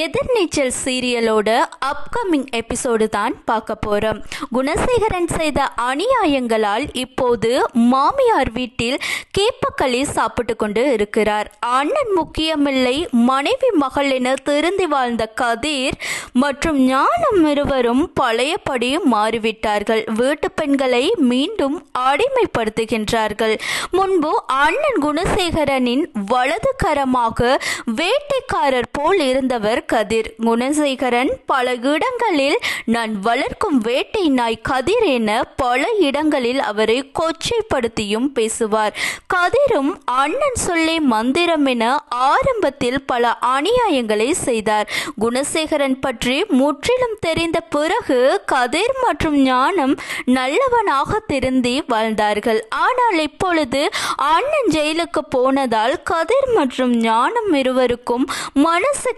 எதிர்நீச்சல் சீரியலோட upcoming episode தான் பார்க்க போகிறோம் குணசேகரன் செய்த அநியாயங்களால் இப்போது மாமியார் வீட்டில் கேப்பக்களி சாப்பிட்டு கொண்டு இருக்கிறார். அண்ணன் முக்கியமில்லை மனைவி மகள் என திருந்தி வாழ்ந்த கதிர் மற்றும் ஞானம் இருவரும் பழையபடி மாறிவிட்டார்கள். வீட்டு பெண்களை மீண்டும் அடிமைப்படுத்துகின்றார்கள். முன்பு அண்ணன் குணசேகரனின் வலதுகரமாக வேட்டைக்காரர் போல் இருந்தவர் கதிர் குணசேகரன் பல இடங்களில் நான் வளர்க்கும் வேட்டை நாய் கதிர் என பல இடங்களில் அவரை கொச்சைப்படுத்தியும் பேசுவார். கதிரும் அண்ணன் சொல்லே மந்திரம் என ஆரம்பத்தில் பல அநியாயங்களை செய்தார். குணசேகரன் பற்றி முற்றிலும் தெரிந்த பிறகு கதிர் மற்றும் ஞானம் நல்லவனாக திருந்தி வாழ்ந்தார்கள். ஆனால் இப்பொழுது அண்ணன் ஜெயிலுக்கு போனதால் கதிர் மற்றும் ஞானம் இருவருக்கும் மனசு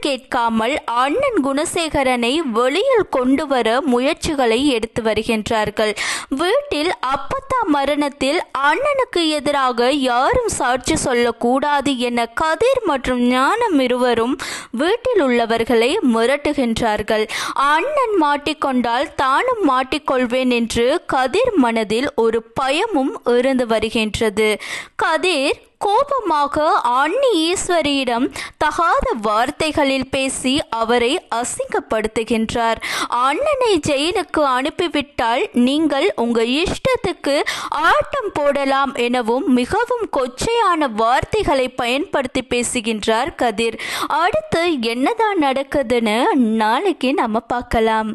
இல்லாமல் அண்ணன் குணசேகரனை வெளியில் கொண்டு வர முயற்சிகளை எடுத்து வருகின்றார்கள். வீட்டில் அப்பத்தா மரணத்தில் அண்ணனுக்கு எதிராக யாரும் சாட்சி சொல்லக்கூடாது என கதிர் மற்றும் ஞானம் இருவரும் வீட்டில் உள்ளவர்களை மிரட்டுகின்றார்கள். அண்ணன் மாட்டிக்கொண்டால் தானும் மாட்டிக்கொள்வேன் என்று கதிர் மனதில் ஒரு பயமும் இருந்து வருகின்றது. கதிர் கோபமாக அன்னி ஈஸ்வரியிடம் தகாத வார்த்தைகளில் பேசி அவரை அசிங்கப்படுத்துகின்றார். அண்ணனை ஜெயிலுக்கு அனுப்பிவிட்டால் நீங்கள் உங்க இஷ்டத்துக்கு ஆட்டம் போடலாம் எனவும் மிகவும் கொச்சையான வார்த்தைகளை பயன்படுத்தி பேசுகின்றார் கதிர். அடுத்து என்னதான் நடக்குதுன்னு நாளைக்கு நம்ம பார்க்கலாம்.